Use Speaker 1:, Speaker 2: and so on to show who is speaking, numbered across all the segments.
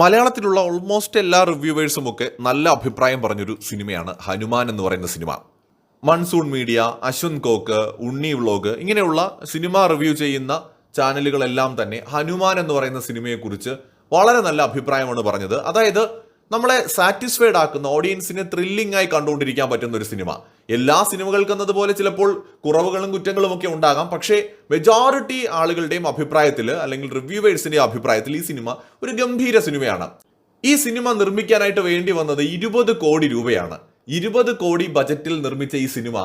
Speaker 1: മലയാളത്തിലുള്ള ഓൾമോസ്റ്റ് എല്ലാ റിവ്യൂവേഴ്സും ഒക്കെ നല്ല അഭിപ്രായം പറഞ്ഞൊരു സിനിമയാണ് ഹനുമാൻ എന്ന് പറയുന്ന cinema. Monsoon media Ashwanth Kok Unni vlog ഇങ്ങനെയുള്ള സിനിമ റിവ്യൂ ചെയ്യുന്ന ചാനലുകളെല്ലാം തന്നെ ഹനുമാൻ എന്ന് പറയുന്ന സിനിമയെക്കുറിച്ച് വളരെ നല്ല അഭിപ്രായമാണ് പറഞ്ഞത്. അതായത് നമ്മളെ സാറ്റിസ്ഫൈഡ് ആക്കുന്ന ഓഡിയൻസിനെ ത്രില്ലിംഗ് ആയി കണ്ടുകൊണ്ടിരിക്കാൻ പറ്റുന്ന ഒരു സിനിമ എല്ലാ സിനിമകൾക്കും എന്നതുപോലെ ചിലപ്പോൾ കുറവുകളും കുറ്റങ്ങളും ഒക്കെ ഉണ്ടാകാം. പക്ഷേ മെജോറിറ്റി ആളുകളുടെയും അഭിപ്രായത്തിൽ അല്ലെങ്കിൽ റിവ്യൂവേഴ്സിന്റെ അഭിപ്രായത്തിൽ ഈ സിനിമ ഒരു ഗംഭീര സിനിമയാണ് ഈ സിനിമ നിർമ്മിക്കാനായിട്ട് വേണ്ടി വന്നത് ഇരുപത് കോടി രൂപയാണ്. ഇരുപത് കോടി ബജറ്റിൽ നിർമ്മിച്ച ഈ സിനിമ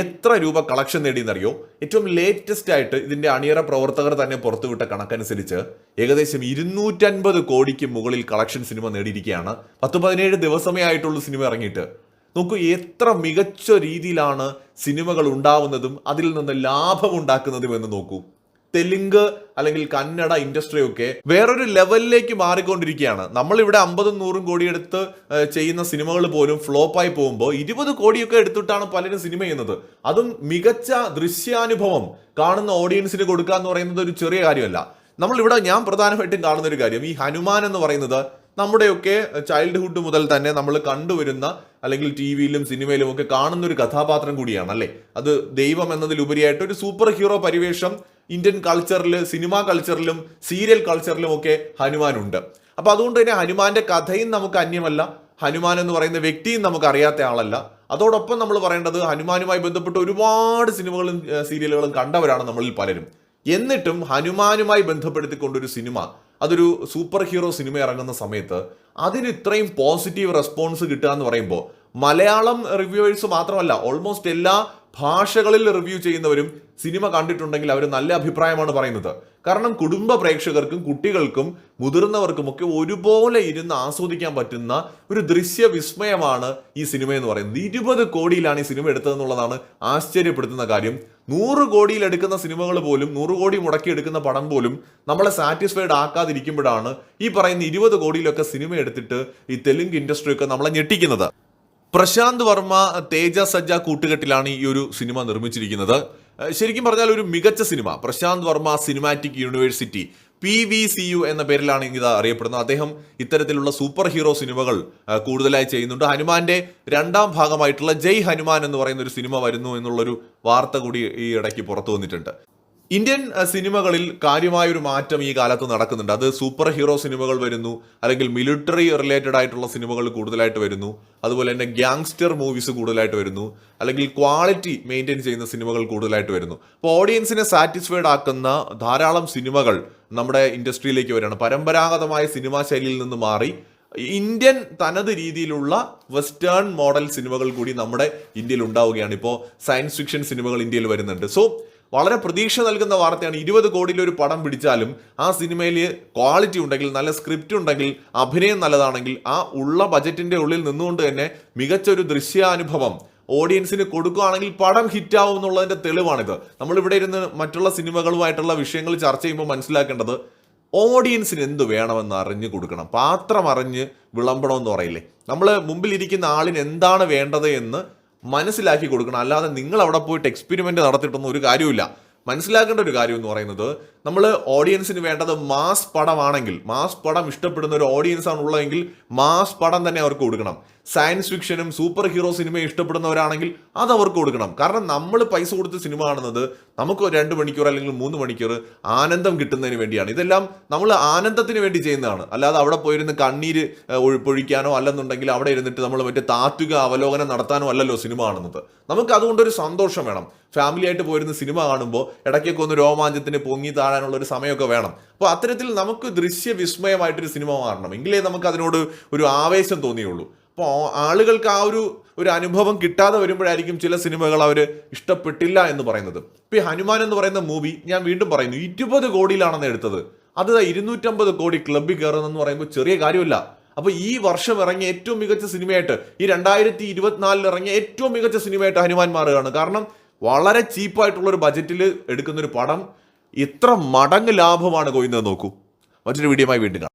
Speaker 1: എത്ര രൂപ കളക്ഷൻ നേടിയെന്നറിയോ? ഏറ്റവും ലേറ്റസ്റ്റ് ആയിട്ട് ഇതിന്റെ അണിയറ പ്രവർത്തകർ തന്നെ പുറത്തുവിട്ട കണക്കനുസരിച്ച് ഏകദേശം ഇരുന്നൂറ്റൻപത് കോടിക്ക് മുകളിൽ കളക്ഷൻ സിനിമ നേടിയിരിക്കുകയാണ്. പത്ത് പതിനേഴ് ദിവസമേ ആയിട്ടുള്ളൂ സിനിമ ഇറങ്ങിയിട്ട്. നോക്കൂ എത്ര മികച്ച രീതിയിലാണ് സിനിമകൾ ഉണ്ടാവുന്നതും അതിൽ നിന്ന് ലാഭം ഉണ്ടാക്കുന്നതും എന്ന് നോക്കൂ. തെലുങ്ക് അല്ലെങ്കിൽ കന്നഡ ഇൻഡസ്ട്രി ഒക്കെ വേറൊരു ലെവലിലേക്ക് മാറിക്കൊണ്ടിരിക്കുകയാണ്. നമ്മളിവിടെ അമ്പതും നൂറും കോടി എടുത്ത് ചെയ്യുന്ന സിനിമകൾ പോലും ഫ്ലോപ്പായി പോകുമ്പോൾ ഇരുപത് കോടിയൊക്കെ എടുത്തിട്ടാണ് പലരും സിനിമ ചെയ്യുന്നത്. അതും മികച്ച ദൃശ്യാനുഭവം കാണുന്ന ഓഡിയൻസിന് കൊടുക്കുക എന്ന് പറയുന്നത് ഒരു ചെറിയ കാര്യമല്ല. നമ്മളിവിടെ ഞാൻ പ്രധാനമായിട്ടും കാണുന്ന ഒരു കാര്യം ഈ ഹനുമാൻ എന്ന് പറയുന്നത് നമ്മുടെയൊക്കെ ചൈൽഡ്ഹുഡ് മുതൽ തന്നെ നമ്മൾ കണ്ടുവരുന്ന അല്ലെങ്കിൽ ടി വിയിലും സിനിമയിലും ഒക്കെ കാണുന്ന ഒരു കഥാപാത്രം കൂടിയാണ് അല്ലേ? അത് ദൈവം എന്നതിലുപരിയായിട്ട് ഒരു സൂപ്പർ ഹീറോ പരിവേഷം ഇന്ത്യൻ കൾച്ചറിൽ സിനിമാ കൾച്ചറിലും സീരിയൽ കൾച്ചറിലും ഒക്കെ ഹനുമാനുണ്ട്. അപ്പൊ അതുകൊണ്ട് തന്നെ ഹനുമാന്റെ കഥയും നമുക്ക് അന്യമല്ല ഹനുമാൻ എന്ന് പറയുന്ന വ്യക്തിയും നമുക്ക് അറിയാത്ത ആളല്ല. അതോടൊപ്പം നമ്മൾ പറയേണ്ടത് ഹനുമാനുമായി ബന്ധപ്പെട്ട് ഒരുപാട് സിനിമകളും സീരിയലുകളും കണ്ടവരാണ് നമ്മളിൽ പലരും. എന്നിട്ടും ഹനുമാനുമായി ബന്ധപ്പെടുത്തിക്കൊണ്ടൊരു സിനിമ അതൊരു സൂപ്പർ ഹീറോ സിനിമ ഇറങ്ങുന്ന സമയത്ത് അതിന് ഇത്രയും പോസിറ്റീവ് റെസ്പോൺസ് കിട്ടുക എന്ന് പറയുമ്പോൾ മലയാളം റിവ്യൂവേഴ്സ് മാത്രമല്ല ഓൾമോസ്റ്റ് എല്ലാ ഭാഷകളിൽ റിവ്യൂ ചെയ്യുന്നവരും സിനിമ കണ്ടിട്ടുണ്ടെങ്കിൽ അവർ നല്ല അഭിപ്രായമാണ് പറയുന്നത്. കാരണം കുടുംബ പ്രേക്ഷകർക്കും കുട്ടികൾക്കും മുതിർന്നവർക്കും ഒക്കെ ഒരുപോലെ ഇരുന്ന് ആസ്വദിക്കാൻ പറ്റുന്ന ഒരു ദൃശ്യ വിസ്മയമാണ് ഈ സിനിമ എന്ന് പറയുന്നത്. ഇരുപത് കോടിയിലാണ് ഈ സിനിമ എടുത്തതെന്നുള്ളതാണ് ആശ്ചര്യപ്പെടുത്തുന്ന കാര്യം. നൂറ് കോടിയിൽ എടുക്കുന്ന സിനിമകൾ പോലും നൂറ് കോടി മുടക്കി എടുക്കുന്ന പടം പോലും നമ്മളെ സാറ്റിസ്ഫൈഡ് ആക്കാതിരിക്കുമ്പോഴാണ് ഈ പറയുന്ന ഇരുപത് കോടിയിലൊക്കെ സിനിമ എടുത്തിട്ട് ഈ തെലുങ്ക് ഇൻഡസ്ട്രിയൊക്കെ നമ്മളെ ഞെട്ടിക്കുന്നത്. പ്രശാന്ത് വർമ്മ തേജ സജ്ജ കൂട്ടുകെട്ടിലാണ് ഈ ഒരു സിനിമ നിർമ്മിച്ചിരിക്കുന്നത്. ശരിക്കും പറഞ്ഞാൽ ഒരു മികച്ച cinema. Prashanth Varma cinematic university P V C U എന്ന പേരിലാണ് ഇത് അറിയപ്പെടുന്നത്. അദ്ദേഹം ഇത്തരത്തിലുള്ള സൂപ്പർ ഹീറോ സിനിമകൾ കൂടുതലായി ചെയ്യുന്നുണ്ട്. ഹനുമാന്റെ രണ്ടാം ഭാഗമായിട്ടുള്ള ജയ് ഹനുമാൻ എന്ന് പറയുന്ന ഒരു സിനിമ വരുന്നു എന്നുള്ളൊരു വാർത്ത കൂടി ഈ ഇടയ്ക്ക് പുറത്തു വന്നിട്ടുണ്ട്. ഇന്ത്യൻ സിനിമകളിൽ കാര്യമായൊരു മാറ്റം ഈ കാലത്ത് നടക്കുന്നുണ്ട്. അത് സൂപ്പർ ഹീറോ സിനിമകൾ വരുന്നു അല്ലെങ്കിൽ മിലിറ്ററി റിലേറ്റഡ് ആയിട്ടുള്ള സിനിമകൾ കൂടുതലായിട്ട് വരുന്നു അതുപോലെ തന്നെ ഗ്യാങ്സ്റ്റർ മൂവീസ് കൂടുതലായിട്ട് വരുന്നു അല്ലെങ്കിൽ ക്വാളിറ്റി മെയിന്റെയിൻ ചെയ്യുന്ന സിനിമകൾ കൂടുതലായിട്ട് വരുന്നു. അപ്പോൾ ഓഡിയൻസിനെ സാറ്റിസ്ഫൈഡ് ആക്കുന്ന ധാരാളം സിനിമകൾ നമ്മുടെ ഇൻഡസ്ട്രിയിലേക്ക് വരികയാണ്. പരമ്പരാഗതമായ സിനിമാ ശൈലിയിൽ നിന്ന് മാറി ഇന്ത്യൻ തനത് രീതിയിലുള്ള വെസ്റ്റേൺ മോഡൽ സിനിമകൾ കൂടി നമ്മുടെ ഇന്ത്യയിൽ ഉണ്ടാവുകയാണ്. ഇപ്പോൾ സയൻസ് ഫിക്ഷൻ സിനിമകൾ ഇന്ത്യയിൽ വരുന്നുണ്ട്. സോ വളരെ പ്രതീക്ഷ നൽകുന്ന വാർത്തയാണ് ഇരുപത് കോടിയിൽ ഒരു പടം പിടിച്ചാലും ആ സിനിമയിൽ ക്വാളിറ്റി ഉണ്ടെങ്കിൽ നല്ല സ്ക്രിപ്റ്റ് ഉണ്ടെങ്കിൽ അഭിനയം നല്ലതാണെങ്കിൽ ആ ഉള്ള ബജറ്റിന്റെ ഉള്ളിൽ നിന്നുകൊണ്ട് തന്നെ മികച്ച ഒരു ദൃശ്യാനുഭവം ഓഡിയൻസിന് കൊടുക്കുകയാണെങ്കിൽ പടം ഹിറ്റാവും എന്നുള്ളതിന്റെ തെളിവാണിത്. നമ്മളിവിടെ ഇരുന്ന് മറ്റുള്ള സിനിമകളുമായിട്ടുള്ള വിഷയങ്ങൾ ചർച്ച ചെയ്യുമ്പോൾ മനസ്സിലാക്കേണ്ടത് ഓഡിയൻസിന് എന്ത് വേണമെന്ന് അറിഞ്ഞു കൊടുക്കണം. പാത്രം അറിഞ്ഞ് വിളമ്പണമെന്ന് പറയില്ലേ? നമ്മൾ മുമ്പിലിരിക്കുന്ന ആളിന് എന്താണ് വേണ്ടത് എന്ന് മനസ്സിലാക്കി കൊടുക്കണം. അല്ലാതെ നിങ്ങൾ അവിടെ പോയിട്ട് എക്സ്പെരിമെന്റ് നടത്തിയിട്ടൊന്നും ഒരു കാര്യമില്ല മനസ്സിലാക്കേണ്ട ഒരു കാര്യം എന്ന് പറയുന്നത് നമ്മൾ ഓഡിയൻസിന് വേണ്ടത് മാസ് പടമാണെങ്കിൽ മാസ് പടം ഇഷ്ടപ്പെടുന്ന ഒരു ഓഡിയൻസ് ആണ് ഉള്ളതെങ്കിൽ മാസ് പടം തന്നെ അവർക്ക് കൊടുക്കണം. സയൻസ് ഫിക്ഷനും സൂപ്പർ ഹീറോ സിനിമയും ഇഷ്ടപ്പെടുന്നവരാണെങ്കിൽ അത് അവർക്ക് കൊടുക്കണം. കാരണം നമ്മൾ പൈസ കൊടുത്ത് സിനിമ കാണുന്നത് നമുക്ക് രണ്ട് മണിക്കൂർ അല്ലെങ്കിൽ മൂന്ന് മണിക്കൂർ ആനന്ദം കിട്ടുന്നതിന് വേണ്ടിയാണ്. ഇതെല്ലാം നമ്മൾ ആനന്ദത്തിന് വേണ്ടി ചെയ്യുന്നതാണ്. അല്ലാതെ അവിടെ പോയിരുന്ന് കണ്ണീര് പൊഴിക്കാനോ അല്ലെന്നുണ്ടെങ്കിൽ അവിടെ ഇരുന്നിട്ട് നമ്മൾ മറ്റേ താത്വിക അവലോകനം നടത്താനോ അല്ലല്ലോ സിനിമ കാണുന്നത്. നമുക്ക് അതുകൊണ്ടൊരു സന്തോഷം വേണം. ഫാമിലി ആയിട്ട് പോയിരുന്ന് സിനിമ കാണുമ്പോൾ ഇടയ്ക്കൊക്കെ ഒന്ന് രോമാഞ്ചത്തിന് പൊങ്ങി താഴാനുള്ള ഒരു സമയമൊക്കെ വേണം. അപ്പോൾ അത്തരത്തിൽ നമുക്ക് ദൃശ്യ വിസ്മയമായിട്ടൊരു സിനിമ മാറണം. എങ്കിലേ നമുക്ക് അതിനോട് ഒരു ആവേശം തോന്നിയുള്ളൂ. അപ്പോൾ ആളുകൾക്ക് ആ ഒരു ഒരു അനുഭവം കിട്ടാതെ വരുമ്പോഴായിരിക്കും ചില സിനിമകൾ അവർ ഇഷ്ടപ്പെട്ടില്ല എന്ന് പറയുന്നത്. ഇപ്പോൾ ഈ ഹനുമാൻ എന്ന് പറയുന്ന മൂവി ഞാൻ വീണ്ടും പറയുന്നു ഇരുപത് കോടിയിലാണെന്ന് എടുത്തത്. അത് ഇരുന്നൂറ്റമ്പത് കോടി ക്ലബിൽ കയറുന്നെന്ന് പറയുമ്പോൾ ചെറിയ കാര്യമല്ല. അപ്പൊ ഈ വർഷം ഇറങ്ങിയ ഏറ്റവും മികച്ച സിനിമയായിട്ട് ഈ രണ്ടായിരത്തി ഇരുപത്തിനാലിൽ ഇറങ്ങിയ ഏറ്റവും മികച്ച സിനിമയായിട്ട് ഹനുമാൻ മാറുകയാണ്. കാരണം വളരെ ചീപ്പായിട്ടുള്ള ഒരു ബജറ്റിൽ എടുക്കുന്ന ഒരു പടം ഇത്ര മടങ്ങ് ലാഭമാണ് കൊയ്യുന്നത് നോക്കൂ. മറ്റൊരു വീഡിയോയുമായി വീണ്ടും കാണാം.